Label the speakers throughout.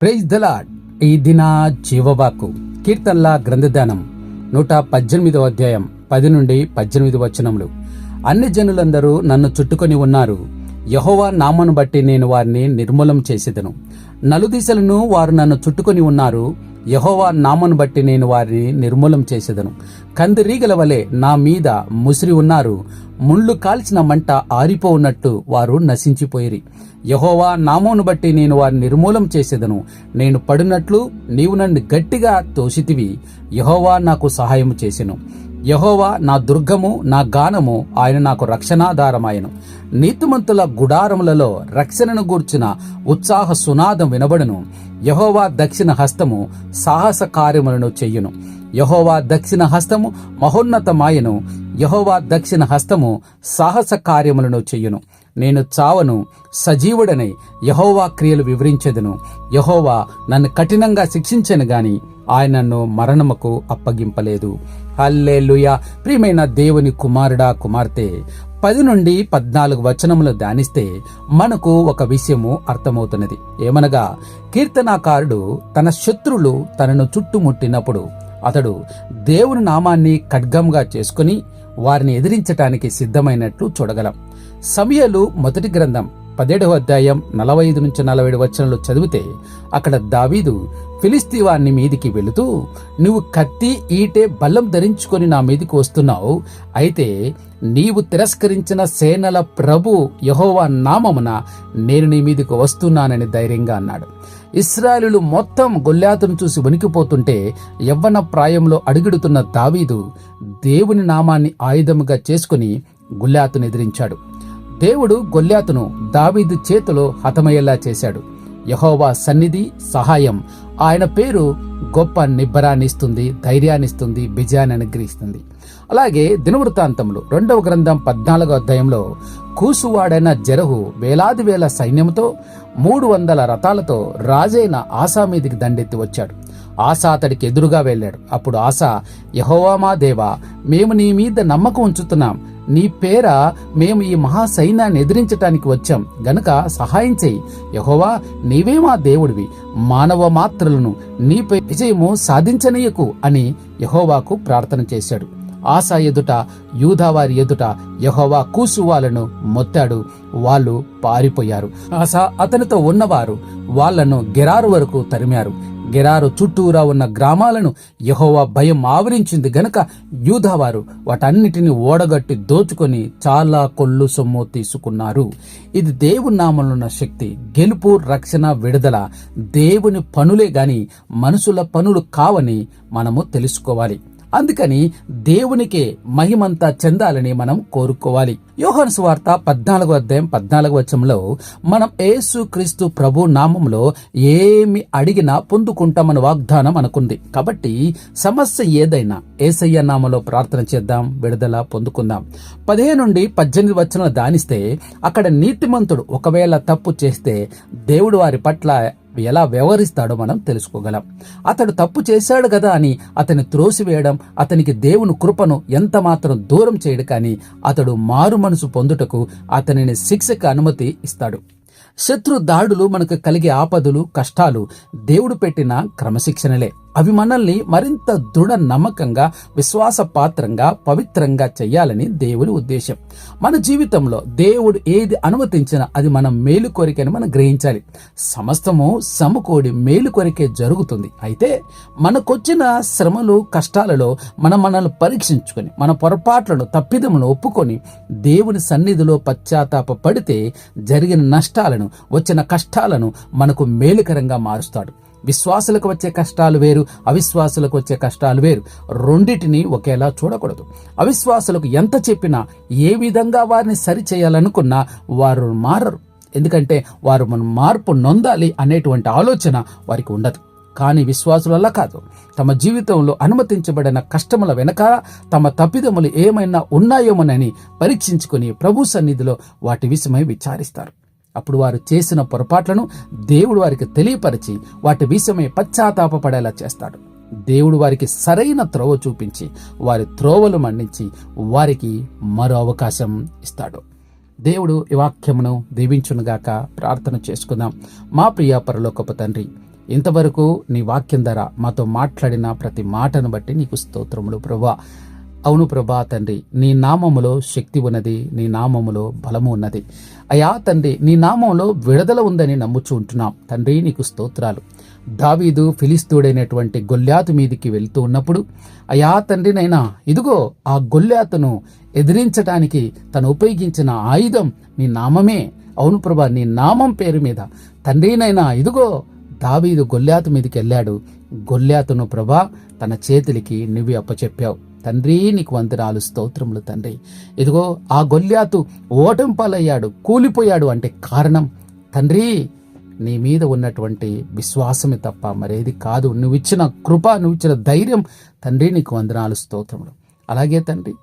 Speaker 1: Praise the Lord ఈ దిన జీవవాకు కీర్తనల గ్రంథదానం నూట పద్దెనిమిదవ అధ్యాయం పది నుండి పద్దెనిమిది వచనములు. అన్ని జనులందరూ నన్ను చుట్టుకొని ఉన్నారు. యహోవా నామను బట్టి నేను వారిని నిర్మూలం చేసేదను. నలుదిశలను వారు నన్ను చుట్టుకొని ఉన్నారు. యహోవా నామను బట్టి నేను వారిని నిర్మూలం చేసేదను. కందిరీగల వలె నా మీద ముసిరి ఉన్నారు. ముళ్ళు కాల్చిన మంట ఆరిపోవున్నట్టు వారు నశించిపోయిరి. యహోవా నామోను బట్టి నేను వారిని నిర్మూలం చేసేదను. నేను పడినట్లు నీవు నన్ను గట్టిగా తోసితివి. యహోవా నాకు సహాయం చేసెను. యహోవా నా దుర్గము నా గానము ఆయన నాకు రక్షణాధారమాయను. నీతిమంతుల గుడారములలో రక్షణను గూర్చిన ఉత్సాహ సునాదం వినబడును. యహోవా దక్షిణ హస్తము సాహస కార్యములను చెయ్యును యహోవా దక్షిణ హస్తము మహోన్నతమాయను. యహోవా దక్షిణ హస్తము సాహస కార్యములను చెయ్యును నేను చావను సజీవుడనై యహోవా క్రియలు వివరించెదను. యహోవా నన్ను కఠినంగా శిక్షించను గాని ఆయన నన్ను మరణముకు అప్పగింపలేదు. హల్లెలూయా! ప్రియమైన దేవుని కుమారుడా కుమార్తె! పది నుండి పద్నాలుగు వచనములు ధ్యానిస్తే మనకు ఒక విషయము అర్థమవుతున్నది. ఏమనగా కీర్తనాకారుడు తన శత్రులు తనను చుట్టుముట్టినప్పుడు అతడు దేవుని నామాన్ని ఖడ్గంగా చేసుకుని వారిని ఎదిరించటానికి సిద్ధమైనట్లు చూడగలం. సమయలు మొదటి గ్రంథం పదిహేడవ అధ్యాయం నలభై ఐదు నుంచి నలభై ఏడు వచనంలో చదివితే అక్కడ దావీదు ఫిలిస్తీవాన్ని మీదికి వెళుతూ నువ్వు కత్తి ఈటే బల్లం ధరించుకొని నా మీదికి వస్తున్నావు. అయితే నీవు తిరస్కరించిన సేనల ప్రభు యహోవా నామమున నేను నీ మీదకు వస్తున్నానని ధైర్యంగా అన్నాడు. ఇస్రాయలు మొత్తం గొల్లాతును చూసి వణికిపోతుంటే యవ్వన ప్రాయంలో అడుగుడుతున్న దావీదు దేవుని నామాన్ని ఆయుధముగా చేసుకుని గొల్లాతును ఎదిరించాడు. దేవుడు గొల్లాతును దావీదు చేతిలో హతమయ్యేలా చేశాడు. యహోవా సన్నిధి సహాయం. ఆయన పేరు గొప్ప నిబ్బరాన్నిస్తుంది ధైర్యాన్నిస్తుంది విజయాన్ని అనుగ్రహిస్తుంది. అలాగే దినవృత్తాంతములు రెండవ గ్రంథం పద్నాలుగో అధ్యాయంలో కూసువాడైన జరహు వేలాది వేల సైన్యంతో మూడు వందల రథాలతో రాజైన ఆశా మీదికి దండెత్తి వచ్చాడు. ఆశా అతడికి ఎదురుగా వెళ్ళాడు. అప్పుడు ఆశా యహోవా మా దేవా మేము నీ మీద నమ్మకం ఉంచుతున్నాం. నీ పేర మేము ఈ మహా సైన్యాన్ని ఎదిరించటానికి వచ్చాం. గనుక సహాయం చేయి. యహోవా నీవే మా దేవుడివి. మానవ మాత్రలను నీపై విజయము సాధించనీయకు అని యహోవాకు ప్రార్థన చేశాడు. ఆశా ఎదుట యూదావారి ఎదుట యహోవా కూసువాలను మొత్తాడు. వాళ్ళు పారిపోయారు. ఆశా అతనితో ఉన్నవారు వాళ్ళను గెరారు వరకు తరిమారు. గెరారు చుట్టూరా ఉన్న గ్రామాలను యహోవా భయం ఆవరించింది గనక యూధావారు వాటన్నిటిని ఓడగట్టి దోచుకొని చాలా కొల్లు సొమ్ము తీసుకున్నారు. ఇది దేవుని నామంలో శక్తి గెలుపు రక్షణ విడుదల. దేవుని పనులే గాని మనుషుల పనులు కావని మనము తెలుసుకోవాలి. అందుకని దేవునికే మహిమంతా చెందాలని మనం కోరుకోవాలి. యోహన్ సువార్త పద్నాలుగో అధ్యాయం పద్నాలుగు వచ్చంలో మనం యేసు క్రీస్తు ప్రభు నామంలో ఏమి అడిగినా పొందుకుంటామని వాగ్దానం అనుకుంది. కాబట్టి సమస్య ఏదైనా ఏసయ్య నామంలో ప్రార్థన చేద్దాం విడుదల పొందుకుందాం. పదిహేను నుండి పద్దెనిమిది వచనం దానిస్తే అక్కడ నీతిమంతుడు ఒకవేళ తప్పు చేస్తే దేవుడు వారి పట్ల ఎలా వ్యవహరిస్తాడో మనం తెలుసుకోగలం. అతడు తప్పు చేశాడు కదా అని అతని త్రోసివేయడం అతనికి దేవుని కృపను ఎంత మాత్రం దూరం చేయడు కానీ అతడు మారు మనసు పొందుటకు అతనిని శిక్షకు అనుమతి ఇస్తాడు. శత్రు దాడులు మనకు కలిగే ఆపదలు కష్టాలు దేవుడు పెట్టిన క్రమశిక్షణలే. అవి మనల్ని మరింత దృఢ నమ్మకంగా విశ్వాసపాత్రంగా పవిత్రంగా చేయాలని దేవుని ఉద్దేశం. మన జీవితంలో దేవుడు ఏది అనుమతించినా అది మన మేలు కోరికని మనం గ్రహించాలి. సమస్తము సమకూడి మేలు కొరికే జరుగుతుంది. అయితే మనకొచ్చిన శ్రమలు కష్టాలలో మనం మనల్ని పరీక్షించుకొని మన పొరపాట్లను తప్పిదములను ఒప్పుకొని దేవుని సన్నిధిలో పశ్చాత్తాప పడితే జరిగిన నష్టాలను వచ్చిన కష్టాలను మనకు మేలుకరంగా మారుస్తాడు. విశ్వాసులకు వచ్చే కష్టాలు వేరు అవిశ్వాసులకు వచ్చే కష్టాలు వేరు. రెండిటిని ఒకేలా చూడకూడదు. అవిశ్వాసులకు ఎంత చెప్పినా ఏ విధంగా వారిని సరిచేయాలనుకున్నా వారు మారరు. ఎందుకంటే వారు మన మార్పు నొందాలి అనేటువంటి ఆలోచన వారికి ఉండదు. కానీ విశ్వాసులలా కాదు. తమ జీవితంలో అనుమతించబడిన కష్టముల వెనక తమ తప్పిదములు ఏమైనా ఉన్నాయోమోనని పరీక్షించుకుని ప్రభు సన్నిధిలో వాటి విషయమై విచారిస్తారు. అప్పుడు వారు చేసిన పొరపాట్లను దేవుడు వారికి తెలియపరిచి వాటి విషయమై పశ్చాత్తాపడేలా చేస్తాడు. దేవుడు వారికి సరైన త్రోవ చూపించి వారి త్రోవలు మన్నించి వారికి మరో అవకాశం ఇస్తాడు. దేవుడు ఈ వాక్యమును దీవించునుగాక ప్రార్థన చేసుకుందాం. మా ప్రియ పరలోకపు తండ్రి ఇంతవరకు నీ వాక్యం ధర మాతో మాట్లాడిన ప్రతి మాటను బట్టి నీకు స్తోత్రములు ప్రభా అవును ప్రభా తండ్రి నీ నామములో శక్తి ఉన్నది నీ నామములో బలము ఉన్నది. అయా తండ్రి నీ నామంలో విడుదల ఉందని నమ్ముచూ ఉంటున్నాం. తండ్రి నీకు స్తోత్రాలు. దావీదు ఫిలిస్తూడైనటువంటి గొల్లాతు మీదికి వెళ్తూ ఉన్నప్పుడు అయా తండ్రినైనా ఇదిగో ఆ గొల్లాతును ఎదిరించడానికి తను ఉపయోగించిన ఆయుధం నీ నామమే. అవును ప్రభా నీ నామం పేరు మీద. తండ్రినైనా ఇదిగో దావీదు గొల్లాతు మీదకి వెళ్ళాడు. గొల్లాతును ప్రభా తన చేతులకి నువ్వు అప్పచెప్పావు. తండ్రి నీకు వందనాలు స్తోత్రములు తండ్రి. ఇదిగో ఆ గొల్లాతు ఓటంపాలయ్యాడు కూలిపోయాడు అంటే కారణం. తండ్రి నీ మీద ఉన్నటువంటి విశ్వాసమే తప్ప మరేది కాదు. నువ్వు ఇచ్చిన కృప నువ్వు ఇచ్చిన ధైర్యం తండ్రి నీకు వందనాలు స్తోత్రములు. అలాగే తండ్రి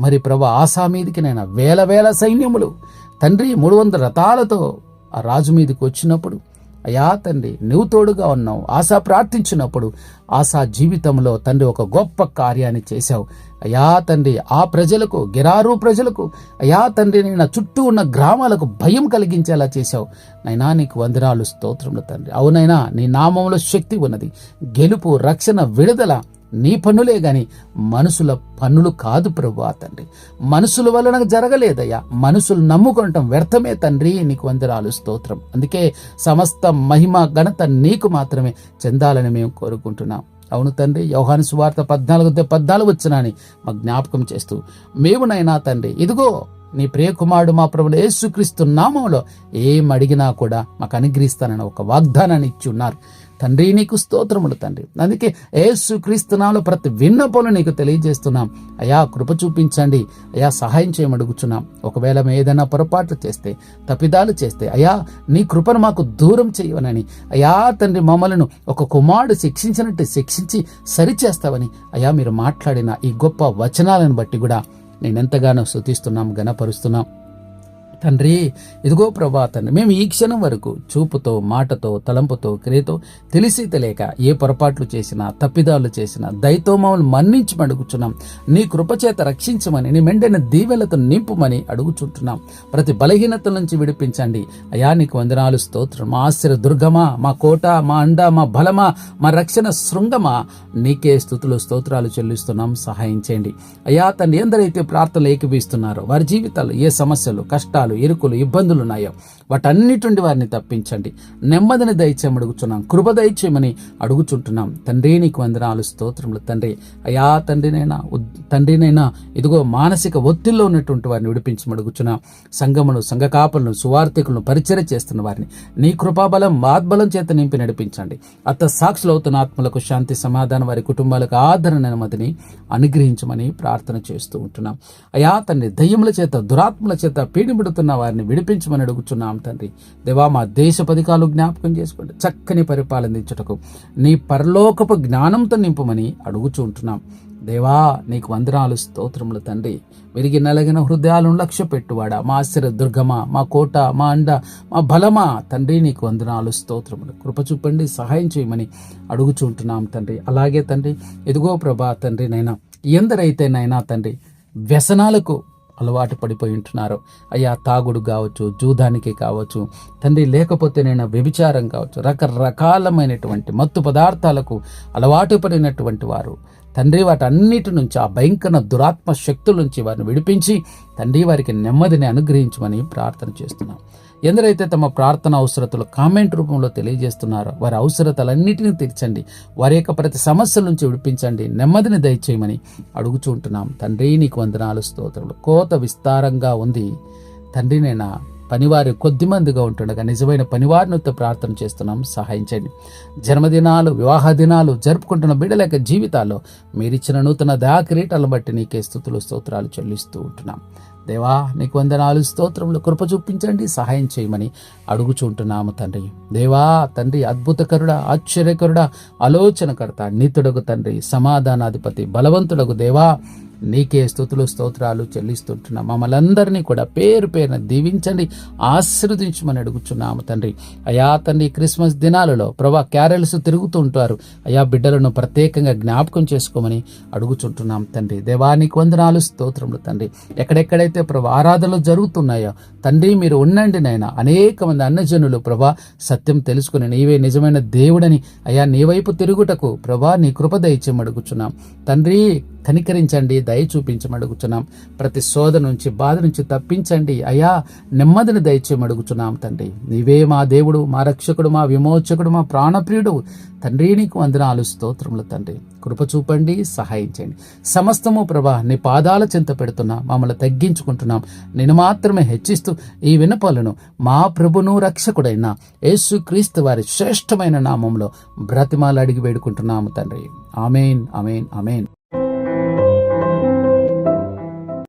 Speaker 1: మరి ప్రభు ఆశా మీదకి నేను వేల వేల సైన్యములు. తండ్రి మూడు వందల రథాలతో ఆ రాజు మీదకి వచ్చినప్పుడు అయా తండ్రి నువ్వు తోడుగా ఉన్నావు. ఆశా ప్రార్థించినప్పుడు ఆశా జీవితంలో తండ్రి ఒక గొప్ప కార్యాన్ని చేశావు. అయా తండ్రి ఆ ప్రజలకు గిరారు ప్రజలకు అయా తండ్రి నేను చుట్టూ ఉన్న గ్రామాలకు భయం కలిగించేలా చేశావు. నైనా నీకు వందరాలు స్తోత్రములు తండ్రి. అవునైనా నీ నామంలో శక్తి ఉన్నది. గెలుపు రక్షణ విడుదల నీ పన్నులే గాని మనుషుల పన్నులు కాదు ప్రభు తండ్రి. మనుషుల వలన జరగలేదయ్యా. మనుషులు నమ్ముకుంటాం వ్యర్థమే తండ్రి. నీకు వందరాలు స్తోత్రం. అందుకే సమస్త మహిమ ఘనత నీకు మాత్రమే చెందాలని మేము కోరుకుంటున్నాం. అవును తండ్రి యోహాను సువార్త పద్నాలుగు పద్నాలుగు వచ్చినాని మా జ్ఞాపకం చేస్తూ మేమునైనా తండ్రి ఇదిగో నీ ప్రియకుమారుడు మా ప్రభుడు యేసుక్రీస్తు నామంలో ఏం అడిగినా కూడా మాకు అనుగ్రహిస్తానని ఒక వాగ్దానాన్ని ఇచ్చి ఉన్నారు. తండ్రి నీకు స్తోత్రములు తండ్రి. అందుకే ఏసు ప్రతి విన్నపములు నీకు తెలియజేస్తున్నాం. అయా కృప చూపించండి. అయా సహాయం చేయమడుగుచున్నాం. ఒకవేళ మేము ఏదైనా పొరపాట్లు చేస్తే తప్పిదాలు చేస్తే అయా నీ కృపను మాకు దూరం చేయవనని అయా తండ్రి మమ్మలను ఒక కుమారుడు శిక్షించినట్టు శిక్షించి సరిచేస్తావని అయా మీరు మాట్లాడిన ఈ గొప్ప వచనాలను బట్టి కూడా నేనెంతగానో శృతిస్తున్నాం గనపరుస్తున్నాం తండ్రి ఇదిగో ప్రభా తండ్రి మేము ఈ క్షణం వరకు చూపుతో మాటతో తలంపుతో క్రియతో తెలిసి తెలియక ఏ పొరపాట్లు చేసినా తప్పిదాలు చేసినా దయతో మమ్మల్ని మన్నించి అడుగుచున్నాం. నీ కృపచేత రక్షించమని నీ మెండైన దీవెలతో నింపుమని అడుగుచుంటున్నాం. ప్రతి బలహీనత నుంచి విడిపించండి. అయా నీకు వందనాలు స్తోత్రం. మా ఆశ్చర్య దుర్గమా మా కోట మా అండ మా బలమా మా రక్షణ శృంగమా నీకే స్థుతులు స్తోత్రాలు చెల్లిస్తున్నాం. సహాయం చేయండి. అయా తండ్రి ఎందరైతే ప్రార్థనలు ఏకీపిస్తున్నారో వారి జీవితాలు ఏ సమస్యలు కష్టాలు కష్టాలు ఇరుకులు ఇబ్బందులు ఉన్నాయో వాటన్నిటి వారిని తప్పించండి. నెమ్మదిని దయచేయమని అడుగుచున్నాం కృప దయచేయమని అడుగుచుంటున్నాం. తండ్రి నీకు వందనాలు స్తోత్రములు. తండ్రి అయా తండ్రినైనా తండ్రినైనా ఇదిగో మానసిక ఒత్తిడిలో ఉన్నటువంటి వారిని విడిపించమడుగుచున్నాం సంగమును సంఘకాపలను సువార్థికులను పరిచయం చేస్తున్న వారిని నీ కృపాబలం మాద్బలం చేత నింపి నడిపించండి. అత్త సాక్షులు అవుతున్న ఆత్మలకు శాంతి సమాధానం వారి కుటుంబాలకు ఆదరణ నెమ్మదిని అనుగ్రహించమని ప్రార్థన చేస్తూ ఉంటున్నాం. అయా తండ్రి దయ్యముల చేత దురాత్మల చేత పీడిబడుతున్న వారిని విడిపించమని అడుగుచున్నాం తండ్రి. దేవా మా దేశ పథకాలు జ్ఞాపకం చేసుకోండి. చక్కని పరిపాలనించుటకు నీ పరలోకపు జ్ఞానంతో నింపమని అడుగుచూ ఉంటున్నాం. దేవా నీకు వందనాలు స్తోత్రములు తండ్రి. విరిగి నలగిన హృదయాలను లక్ష్య పెట్టువాడా మా ఆశ్చర్య దుర్గమ మా కోట మా అండ మా బలమా. తండ్రి నీకు వందనాలు స్తోత్రములు. కృప చూపండి సహాయం చేయమని అడుగుచుంటున్నాం తండ్రి. అలాగే తండ్రి ఇదిగో ప్రభా తండ్రి నైనా ఎందరైతే నైనా తండ్రి వ్యసనాలకు అలవాటు పడిపోయి ఉంటున్నారు. అయ్యా తాగుడు కావచ్చు జూదానికి కావచ్చు తండ్రి లేకపోతే నేను వ్యభిచారం కావచ్చు రకరకాలమైనటువంటి మత్తు పదార్థాలకు అలవాటు పడినటువంటి వారు తండ్రి వాటన్నిటి నుంచి ఆ భయంకర దురాత్మ శక్తుల నుంచి వారిని విడిపించి తండ్రి వారికి నెమ్మదిని అనుగ్రహించమని ప్రార్థన చేస్తున్నాం. ఎందరైతే తమ ప్రార్థన అవసరతలు కామెంట్ రూపంలో తెలియజేస్తున్నారో వారి అవసరతలన్నిటినీ తీర్చండి. వారి యొక్క ప్రతి సమస్యల నుంచి విడిపించండి. నెమ్మదిని దయచేయమని అడుగుచుంటున్నాం తండ్రి నీకు వందనాలు స్తోత్రములు. కోత విస్తారంగా ఉంది. తండ్రి నేను పనివారు కొద్ది మందిగా ఉంటుండగా నిజమైన పనివారినితో ప్రార్థన చేస్తున్నాం. సహాయించండి జన్మదినాలు వివాహ దినాలు జరుపుకుంటున్న బిడ్డల యొక్క జీవితాల్లో మీరిచ్చిన నూతన దయా కిరీటాలను బట్టి నీకే స్థుతులు స్తోత్రాలు చెల్లిస్తూ ఉంటున్నాం. దేవా నీకు వందనాలు స్తోత్రములు కృప చూపించండి సహాయం చేయమని అడుగుచుంటున్నాము తండ్రి. దేవా తండ్రి అద్భుతకరుడ ఆశ్చర్యకరుడ ఆలోచనకర్త నీతుడకు తండ్రి సమాధానాధిపతి బలవంతుడకు దేవా. నీకే స్థుతులు స్తోత్రాలు చెల్లిస్తుంటున్నాం. మమ్మల్ని అందరినీ కూడా పేరు పేరున దీవించండి ఆశీర్వదించమని అడుగుచున్నాము తండ్రి. అయా తండ్రి క్రిస్మస్ దినాలలో ప్రభా క్యారెల్స్ తిరుగుతూ ఉంటారు. అయా బిడ్డలను ప్రత్యేకంగా జ్ఞాపకం చేసుకోమని అడుగుచుంటున్నాం తండ్రి. దేవానికి వందనాలు స్తోత్రములు తండ్రి. ఎక్కడెక్కడైతే ప్రభా ఆరాధనలు జరుగుతున్నాయో తండ్రి మీరు ఉండండి నైనా అనేక మంది అన్నజనులు ప్రభా సత్యం తెలుసుకుని నీవే నిజమైన దేవుడని అయా నీ వైపు తిరుగుటకు ప్రభా నీ కృప దయచేమడుగుచున్నాం తండ్రి కనికరించండి దయ చూపించమని అడుగుచున్నాం. ప్రతి శోధ నుంచి బాధ నుంచి తప్పించండి. అయా నెమ్మదిని దయచేయమని అడుగుచున్నాం తండ్రి. నీవే మా దేవుడు మా రక్షకుడు మా విమోచకుడు మా ప్రాణప్రియుడు. తండ్రి నీకు వందనాలు స్తోత్రములు తండ్రి. కృప చూపండి సహాయించండి సమస్తము ప్రభా నీ పాదాల చింత పెడుతున్నా మమ్మల్ని తగ్గించుకుంటున్నాం. నేను మాత్రమే హెచ్చిస్తూ ఈ వినపాలను మా ప్రభును రక్షకుడైన యేసు క్రీస్తు వారి శ్రేష్టమైన నామంలో బ్రతిమాలు అడిగి వేడుకుంటున్నాము తండ్రి. ఆమెన్ అమేన్ అమేన్